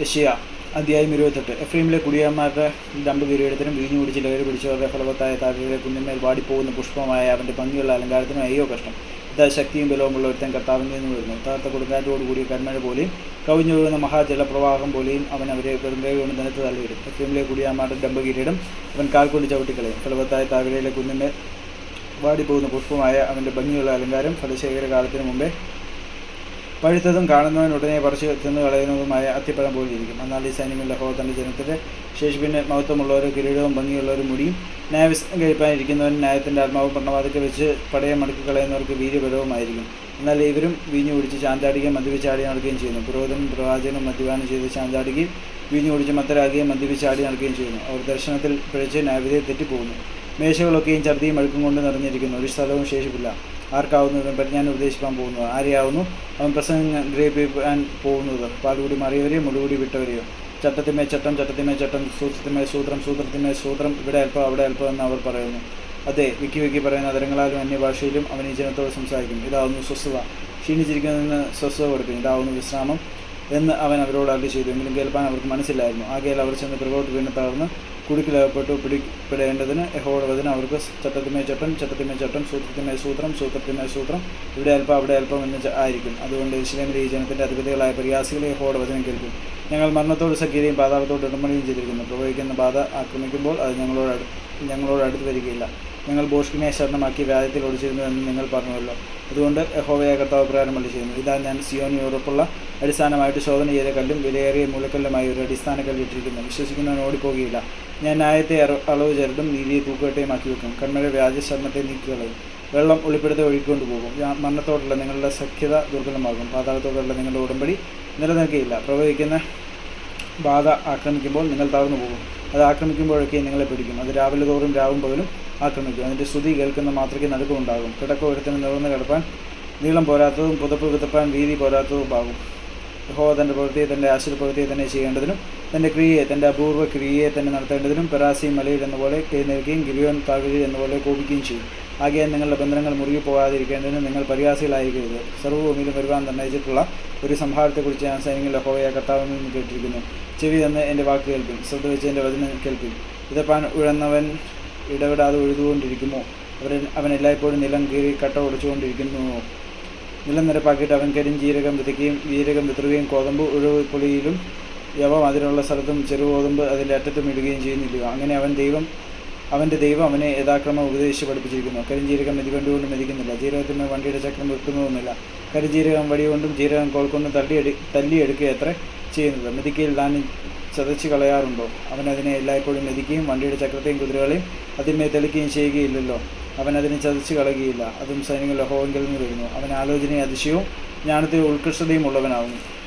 യഷിയ അധ്യായം ഇരുപത്തെട്ട്. എഫ്രീമിലെ കുടിയന്മാരുടെ രണ്ട് കിരീടത്തിനും വീഞ്ഞു കുടിച്ച് ലഹരി പിടിച്ചവരുടെ ഫലവത്തായ താഴ്വരയിലെ കുന്നിന്മേൽ വാടിപ്പോകുന്ന പുഷ്പമായ അവന്റെ ഭംഗിയുള്ള അലങ്കാരത്തിനും അയ്യോ കഷ്ടം. ഇതാ ശക്തിയും ബലവുമുള്ള ഒരുത്തൻ കർത്താവിന്റെ നിന്ന് വരുന്നു താർത്ത കൊടുങ്കാറ്റോടുകൂടിയ കന്മഴ പോലെയും കവിഞ്ഞൊഴുകുന്ന മഹാജലപ്രവാഹം പോലെയും അവൻ അവരെ വെറുതെ കൊണ്ട് നിലത്ത് തള്ളിയിടും. എഫ്രീമിലെ കുടിയാന്മാരുടെ ഡമ്പ് കിരീടം അവൻ കാൽക്കൊണ്ട് കൊണ്ട് ചവിട്ടിക്കളയും ഫലവത്തായ താഴ്വരയിലെ കുഞ്ഞിന്മേൽ വാടിപ്പോകുന്ന പുഷ്പമായ അവന്റെ ഭംഗിയുള്ള അലങ്കാരം ഫലശേഖര കാലത്തിന് മുമ്പേ പഴുത്തതും കാണുന്നവൻ ഉടനെ പറിച്ച് തിന്നു കളയുന്നതുമായ അത്തിപ്പഴം പോലിരിക്കും എന്നാൽ ഈ സൈന്യങ്ങൾ ലഹോ തന്റെ ജനത്തിന്റെ ശേഷിപ്പിന്റെ മഹത്വമുള്ളവരും കിരീടവും ഭംഗിയുള്ളവരും മുടിയും ന്യായവിസ്തം കഴിപ്പാനിരിക്കുന്നവൻ ന്യായത്തിന്റെ ആത്മാവും പണ്ണവാതൊക്കെ വെച്ച് പടയെ മടക്കി കളയുന്നവർക്ക് വീര്യബലവുമായിരിക്കും. എന്നാൽ ഇവരും വീഞ്ഞു കുടിച്ച് ചാന്താടുകയും മദ്യപിച്ചാടി നടക്കുകയും ചെയ്യുന്നു. പുരോഹിതനും പ്രവാചകനും മദ്യപാനം ചെയ്ത് ചാന്താടുകയും വീഞ്ഞു കുടിച്ച് മത്തരാകുകയും മദ്യപിച്ചാടി നടക്കുകയും ചെയ്യുന്നു. അവർ ദർശനത്തിൽ പിഴച്ച് ന്യായവിധിയെ തെറ്റിപ്പോകുന്നു. മേശകളൊക്കെയും ഛർദിയും അഴുക്കും കൊണ്ട് നിറഞ്ഞിരിക്കുന്നു. ഒരു സ്ഥലവും ശേഷിപ്പില്ല. ആർക്കാവുന്നു പറ്റി ഞാൻ ഉപദേശിക്കാൻ പോകുന്നത് ആരെയാവുന്നു? അവൻ പ്രസംഗം ഗ്രഹിപ്പിക്കാൻ പോകുന്നത് പാലുകൂടി മറിയവരെയോ മുടികൂടി വിട്ടവരെയോ? ചട്ടത്തിമേ ചട്ടം ചട്ടത്തിമേ ചട്ടം സൂത്രത്തിമേ സൂത്രം സൂത്രത്തിമേ സൂത്രം ഇവിടെ അല്പം അവിടെ അല്പം എന്ന് അവർ പറയുന്നു. അതെ വിക്കി വിക്കി പറയുന്ന അതരങ്ങളാലും അന്യ ഭാഷയിലും അവൻ ഈ ജനത്തോട് സംസാരിക്കും. ഇതാവുന്നു സ്വസ്ഥത ക്ഷീണിച്ചിരിക്കുന്നതിന് സ്വസ്ഥത കൊടുക്കും ഇതാവുന്നു വിശ്രാമം എന്ന് അവൻ അവരോട് അറിയിച്ചു ചെയ്തു. എങ്കിലും കേൾപ്പാൻ അവർക്ക് മനസ്സിലായിരുന്നു ആകെയാൽ അവർ ചെന്ന് പിറകോട്ട് വീണ് തകർന്ന് കുടുക്കിലകപ്പെട്ടു പിടിപ്പെടേണ്ടതിന് യഹോയുടെ അവർക്ക് ചട്ടത്തിമേ ചട്ടം ചട്ടത്തിമേ ചട്ടം സൂത്രത്തിമേ സൂത്രം സൂത്രത്തിമേ സൂത്രം. ഇവിടെ അല്പം അവിടെ അല്പം എന്ന് ആയിരിക്കും. അതുകൊണ്ട് ഇസ്ലാമിലെ ഈ ജനത്തിന്റെ അധിപതികളായ പരിഹാസികളെ വചനം കേൾക്കും. ഞങ്ങൾ മരണത്തോട് സഖ്യതയും പാതാളത്തോട് ഇടമണിയും ചെയ്തിരിക്കുന്നു. പ്രവഹിക്കുന്ന ബാധ ആക്രമിക്കുമ്പോൾ അത് ഞങ്ങളോട് ഞങ്ങളോട് അടുത്ത് വരികയില്ല. ഞങ്ങൾ ബോഷ്കിനെ ശരണമാക്കി വ്യാജത്തിൽ ഒളിച്ചിരുന്നു എന്ന് നിങ്ങൾ പറഞ്ഞുവല്ലോ. അതുകൊണ്ട് യഹോവയെ കർത്താവ് പ്രകാരം വള്ളി ചെയ്യുന്നു. ഇതാ ഞാൻ സിയോൻ യൂറോപ്പുള്ള അടിസ്ഥാനമായിട്ട് ശോധന ചെയ്ത കല്ലും വിലയേറിയ മൂലക്കല്ലുമായി ഒരു അടിസ്ഥാന കല്ലിട്ടിരിക്കുന്നു വിശ്വസിക്കുന്നവൻ ഓടിപ്പോകുകയില്ല. ഞാൻ ന്യായത്തെ അളവ് ചരടും നീതിയെ തൂക്കുകട്ടയുമാക്കി വെക്കും. കണ്മഴ വ്യാജശരണത്തെ നീക്കിക്കളയും വെള്ളം ഒളിപ്പെടുത്തി ഒഴുകിക്കൊണ്ട് പോകും. മരണത്തോടുള്ള നിങ്ങളുടെ സഖ്യത ദുർബലമാകും പാതാളത്തോടുള്ള നിങ്ങളുടെ ഉടമ്പടി നിലനിൽക്കുകയില്ല പ്രവഹിക്കുന്ന ബാധ ആക്രമിക്കുമ്പോൾ നിങ്ങൾ തളർന്നു പോകും. അത് ആക്രമിക്കുമ്പോഴൊക്കെ നിങ്ങളെ പിടിക്കും. അത് രാവിലെ തോറും രാവും പകലും ആക്രമിക്കും. അതിന്റെ ശ്രുതി കേൾക്കുന്ന മാത്രയ്ക്ക് കിടക്ക ഒരുത്തിന് നിവർന്ന് കിടപ്പാൻ നീളം പോരാത്തതും പുതപ്പ് വിതപ്പാൻ വീതി പോരാത്തതുമാകും യഹോവ തന്റെ പ്രവൃത്തിയെ തന്റെ ആശ്ര പ്രവൃത്തിയെ തന്നെ ചെയ്യേണ്ടതിനും തന്റെ ക്രിയയെ തന്റെ അപൂർവ ക്രിയയെ തന്നെ നടത്തേണ്ടതിനും പെറാസി മലയിൽ എന്ന പോലെ എഴുന്നേൽക്കുകയും ഗിരിയോൻ താഴ്വഴി എന്ന പോലെ കോപിക്കുകയും ചെയ്യും. ആകെ നിങ്ങളുടെ ബന്ധനങ്ങൾ മുറുകി പോകാതിരിക്കേണ്ടതിന് നിങ്ങൾ പരിഹാസികളായിരിക്കരുത്. സർവഭൂമിയിലും വരുവാൻ നിർണയിച്ചിട്ടുള്ള ഒരു സംഹാരത്തെക്കുറിച്ച് ഞാൻ സൈനികളുടെ ഹോയ കർത്താവിൽ നിന്ന് കേട്ടിരിക്കുന്നു. ചെവി തന്ന് എന്റെ വാക്ക് കേൾപ്പിൻ ശ്രദ്ധ വെച്ച് എന്റെ വചനം കേൾപ്പിൻ. ഇതപ്പാൻ ഉഴന്നവൻ ഇടപെടാതെ ഉഴുതുകൊണ്ടിരിക്കുമോ? അവൻ അവൻ എല്ലായ്പ്പോഴും നിലം കീറി കട്ട ഒടിച്ചുകൊണ്ടിരിക്കുന്നുവോ നിലം നിരപ്പാക്കിയിട്ട് അവൻ കരിഞ്ചീരകം വിതയ്ക്കുകയും ജീരകം വിതറുകയും കോതമ്പ് ഉഴവ് പുളിയിലും യവം അതിനുള്ള സ്ഥലത്തും ചെറുകോതമ്പ് അതിന്റെ അറ്റത്തും ഇടുകയും ചെയ്യുന്നില്ല. അങ്ങനെ അവൻ ദൈവം അവന്റെ ദൈവം അവനെ യഥാക്രമം ഉപദേശിച്ച് പഠിപ്പിച്ചിരിക്കുന്നു. കരിഞ്ചീരകം മെതികൊണ്ടുകൊണ്ട് മെതിക്കുന്നില്ല. ജീരകത്തിന് വണ്ടിയുടെ ചക്രം വെക്കുന്നതൊന്നുമില്ല കരിഞ്ചീരകം വടികൊണ്ടും ജീരകം കോൾ കൊണ്ടും തള്ളിയെടു തല്ലിയെടുക്കുക അത്ര ചെയ്യുന്നത് മെതിക്കയിൽ താൻ ചതച്ച് കളയാറുണ്ടോ? അവനതിനെ എല്ലായ്പ്പോഴും മെതിക്കുകയും വണ്ടിയുടെ ചക്രത്തെയും കുതിരകളെയും അതിന്മേൽ തെളിക്കുകയും ചെയ്യുകയില്ലല്ലോ. അവൻ അതിനെ ചതിച്ചു കളയുകയില്ല. അതും സൈനിക ലഹോവെങ്കിൽ നിന്ന് വരുന്നു അവൻ ആലോചനയും അതിശയവും ജ്ഞാനത്തിൽ ഉത്കൃഷ്ടതയും ഉള്ളവനാകുന്നു